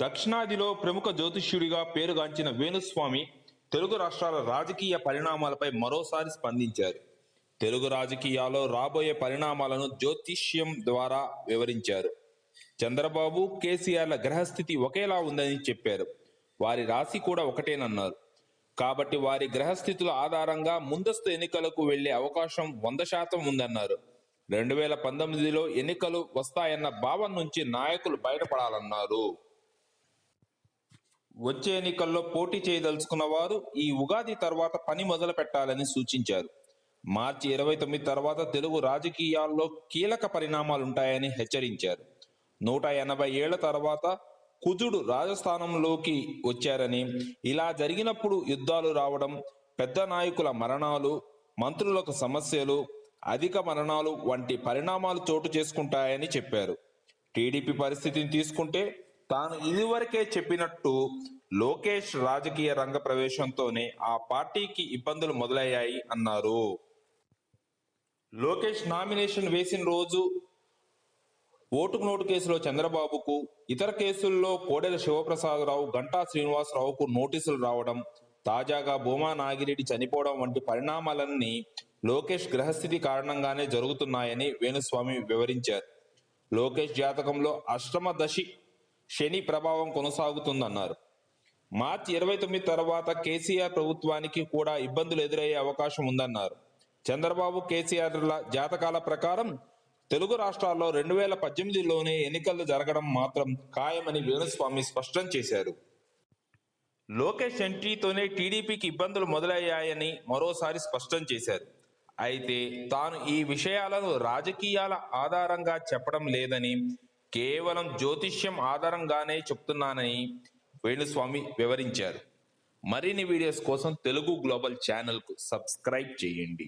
దక్షిణాదిలో ప్రముఖ జ్యోతిష్యుడిగా పేరుగాంచిన వేణుస్వామి తెలుగు రాష్ట్రాల రాజకీయ పరిణామాలపై మరోసారి స్పందించారు. తెలుగు రాజకీయాల్లో రాబోయే పరిణామాలను జ్యోతిష్యం ద్వారా వివరించారు. చంద్రబాబు కేసీఆర్ల గ్రహస్థితి ఒకేలా ఉందని చెప్పారు. వారి రాశి కూడా ఒకటేనన్నారు. కాబట్టి వారి గ్రహస్థితుల ఆధారంగా ముందస్తు ఎన్నికలకు వెళ్ళే అవకాశం వంద శాతం ఉందన్నారు. రెండు వేల పంతొమ్మిదిలో ఎన్నికలు వస్తాయన్న భావం నుంచి నాయకులు బయటపడాలన్నారు. వచ్చే ఎన్నికల్లో పోటీ చేయదలుచుకున్న వారు ఈ ఉగాది తర్వాత పని మొదలు పెట్టాలని సూచించారు. మార్చి ఇరవై తొమ్మిది తర్వాత తెలుగు రాజకీయాల్లో కీలక పరిణామాలుంటాయని హెచ్చరించారు. నూట ఎనభై ఏళ్ళ తర్వాత కుజుడు రాజస్థానంలోకి వచ్చారని ఇలా జరిగినప్పుడు యుద్ధాలు రావడం పెద్ద నాయకుల మరణాలు మంత్రులకు సమస్యలు అధిక మరణాలు వంటి పరిణామాలు చోటు చేసుకుంటాయని చెప్పారు. టీడీపీ పరిస్థితిని తీసుకుంటే తాను ఇదివరకే చెప్పినట్టు లోకేష్ రాజకీయ రంగ ప్రవేశంతోనే ఆ పార్టీకి ఇబ్బందులు మొదలయ్యాయి అన్నారు. లోకేష్ నామినేషన్ వేసిన రోజు ఓటుకు నోటు కేసులో చంద్రబాబుకు ఇతర కేసుల్లో కోడెల శివప్రసాదరావు గంటా శ్రీనివాసరావుకు నోటీసులు రావడం తాజాగా భూమా నాగిరెడ్డి చనిపోవడం వంటి పరిణామాలన్నీ లోకేష్ గ్రహస్థితి కారణంగానే జరుగుతున్నాయని వేణుస్వామి వివరించారు. లోకేష్ జాతకంలో అష్టమ దశి శని ప్రభావం కొనసాగుతుందన్నారు. మార్చి ఇరవై తొమ్మిది తర్వాత కేసీఆర్ ప్రభుత్వానికి కూడా ఇబ్బందులు ఎదురయ్యే అవకాశం ఉందన్నారు. చంద్రబాబు కేసీఆర్ల జాతకాల ప్రకారం తెలుగు రాష్ట్రాల్లో రెండు వేల పద్దెనిమిదిలోనే ఎన్నికలు జరగడం మాత్రం ఖాయమని వేణుస్వామి స్పష్టం చేశారు. లోకేష్ ఎంట్రీతోనే టీడీపీకి ఇబ్బందులు మొదలయ్యాయని మరోసారి స్పష్టం చేశారు. అయితే తాను ఈ విషయాలను రాజకీయాల ఆధారంగా చెప్పడం లేదని కేవలం జ్యోతిష్యం ఆధారంగానే చెప్తున్నానని వేణుస్వామి వివరించారు. మరిన్ని వీడియోస్ కోసం తెలుగు గ్లోబల్ ఛానల్కు సబ్స్క్రైబ్ చేయండి.